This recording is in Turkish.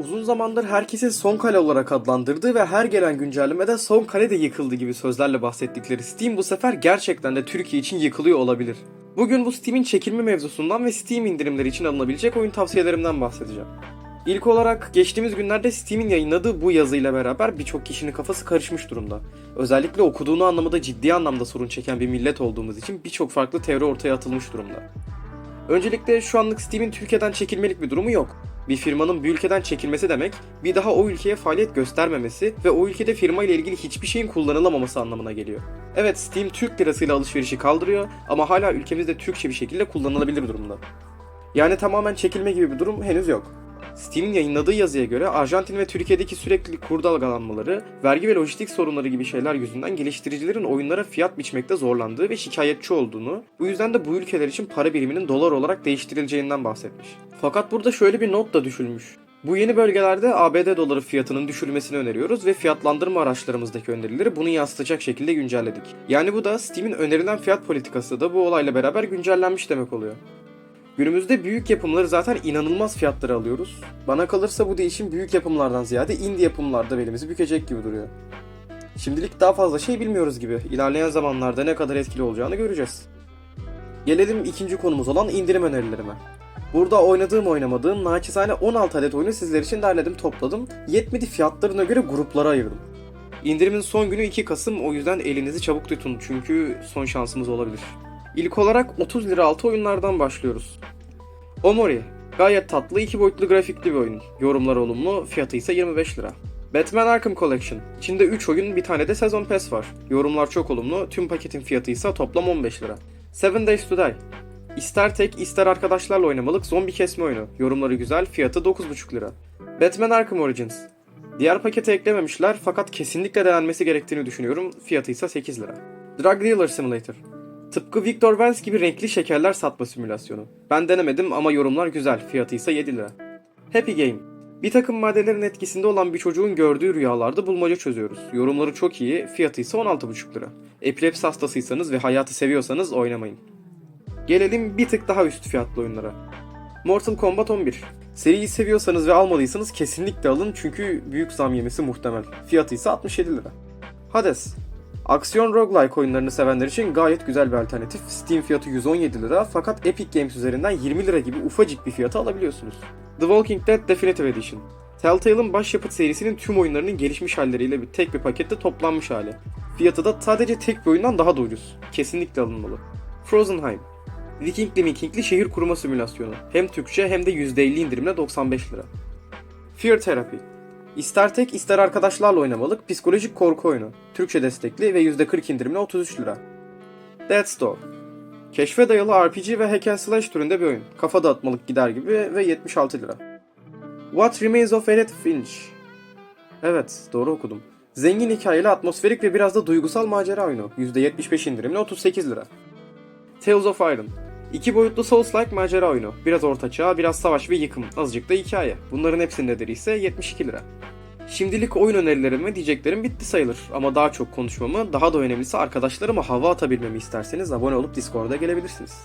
Uzun zamandır herkesin son kale olarak adlandırdığı ve her gelen güncellemede son kale de yıkıldı gibi sözlerle bahsettikleri Steam bu sefer gerçekten de Türkiye için yıkılıyor olabilir. Bugün bu Steam'in çekilme mevzusundan ve Steam indirimleri için alınabilecek oyun tavsiyelerimden bahsedeceğim. İlk olarak geçtiğimiz günlerde Steam'in yayınladığı bu yazıyla beraber birçok kişinin kafası karışmış durumda. Özellikle okuduğunu anlamada ciddi anlamda sorun çeken bir millet olduğumuz için birçok farklı teori ortaya atılmış durumda. Öncelikle şu anlık Steam'in Türkiye'den çekilmelik bir durumu yok. Bir firmanın bir ülkeden çekilmesi demek, bir daha o ülkeye faaliyet göstermemesi ve o ülkede firma ile ilgili hiçbir şeyin kullanılamaması anlamına geliyor. Evet Steam Türk lirasıyla alışverişi kaldırıyor ama hala ülkemizde Türkçe bir şekilde kullanılabilir durumda. Yani tamamen çekilme gibi bir durum henüz yok. Steam'in yayınladığı yazıya göre Arjantin ve Türkiye'deki sürekli kur dalgalanmaları, vergi ve lojistik sorunları gibi şeyler yüzünden geliştiricilerin oyunlara fiyat biçmekte zorlandığı ve şikayetçi olduğunu, bu yüzden de bu ülkeler için para biriminin dolar olarak değiştirileceğinden bahsetmiş. Fakat burada şöyle bir not da düşülmüş. Bu yeni bölgelerde ABD doları fiyatının düşürülmesini öneriyoruz ve fiyatlandırma araçlarımızdaki önerileri bunu yansıtacak şekilde güncelledik. Yani bu da Steam'in önerilen fiyat politikası da bu olayla beraber güncellenmiş demek oluyor. Günümüzde büyük yapımları zaten inanılmaz fiyatlara alıyoruz. Bana kalırsa bu değişim büyük yapımlardan ziyade indie yapımlarda belimizi bükecek gibi duruyor. Şimdilik daha fazla şey bilmiyoruz gibi. İlerleyen zamanlarda ne kadar etkili olacağını göreceğiz. Gelelim ikinci konumuz olan indirim önerilerime. Burada oynadığım oynamadığım naçizane 16 adet oyunu sizler için derledim topladım. Yetmedi fiyatlarına göre gruplara ayırdım. İndirimin son günü 2 Kasım o yüzden elinizi çabuk tutun çünkü son şansımız olabilir. İlk olarak 30 lira altı oyunlardan başlıyoruz. Omori. Gayet tatlı, iki boyutlu grafikli bir oyun. Yorumlar olumlu, fiyatı ise 25 lira. Batman Arkham Collection. İçinde 3 oyun, bir tane de sezon pass var. Yorumlar çok olumlu, tüm paketin fiyatı ise toplam 15 lira. Seven Days to Die. İster tek, ister arkadaşlarla oynamalık zombi kesme oyunu. Yorumları güzel, fiyatı 9,5 lira. Batman Arkham Origins. Diğer pakete eklememişler fakat kesinlikle denenmesi gerektiğini düşünüyorum. Fiyatı ise 8 lira. Drug Dealer Simulator. Tıpkı Victor Vance gibi renkli şekerler satma simülasyonu. Ben denemedim ama yorumlar güzel. Fiyatı ise 7 lira. Happy Game. Bir takım maddelerin etkisinde olan bir çocuğun gördüğü rüyalarda bulmaca çözüyoruz. Yorumları çok iyi, fiyatı ise 16,5 lira. Epilepsi hastasıysanız ve hayatı seviyorsanız oynamayın. Gelelim bir tık daha üst fiyatlı oyunlara. Mortal Kombat 11. Seriyi seviyorsanız ve almadıysanız kesinlikle alın çünkü büyük zam yemesi muhtemel. Fiyatı ise 67 lira. Hades. Aksiyon roguelike oyunlarını sevenler için gayet güzel bir alternatif. Steam fiyatı 117 lira fakat Epic Games üzerinden 20 lira gibi ufacık bir fiyata alabiliyorsunuz. The Walking Dead Definitive Edition. Telltale'ın başyapıt serisinin tüm oyunlarının gelişmiş halleriyle bir tek bir pakette toplanmış hali. Fiyatı da sadece tek bir oyundan daha da ucuz. Kesinlikle alınmalı. Frozenheim. Vikingli Vikingli şehir kurma simülasyonu. Hem Türkçe hem de %50 indirimle 95 lira. Fear Therapy. İster tek ister arkadaşlarla oynamalık psikolojik korku oyunu. Türkçe destekli ve %40 indirimle 33 lira. Death's Door. Keşfe dayalı RPG ve hack and slash türünde bir oyun. Kafa dağıtmalık gider gibi ve 76 lira. What Remains of Edith Finch. Evet, doğru okudum. Zengin hikayeli, atmosferik ve biraz da duygusal macera oyunu. %75 indirimle 38 lira. Tales of Iron. İki boyutlu Souls-like macera oyunu. Biraz ortaçağ, biraz savaş ve yıkım. Azıcık da hikaye. Bunların hepsinin nedeni ise 72 lira. Şimdilik oyun önerilerim ve diyeceklerim bitti sayılır. Ama daha çok konuşmamı, daha da önemlisi arkadaşlarıma hava atabilmemi isterseniz abone olup Discord'a gelebilirsiniz.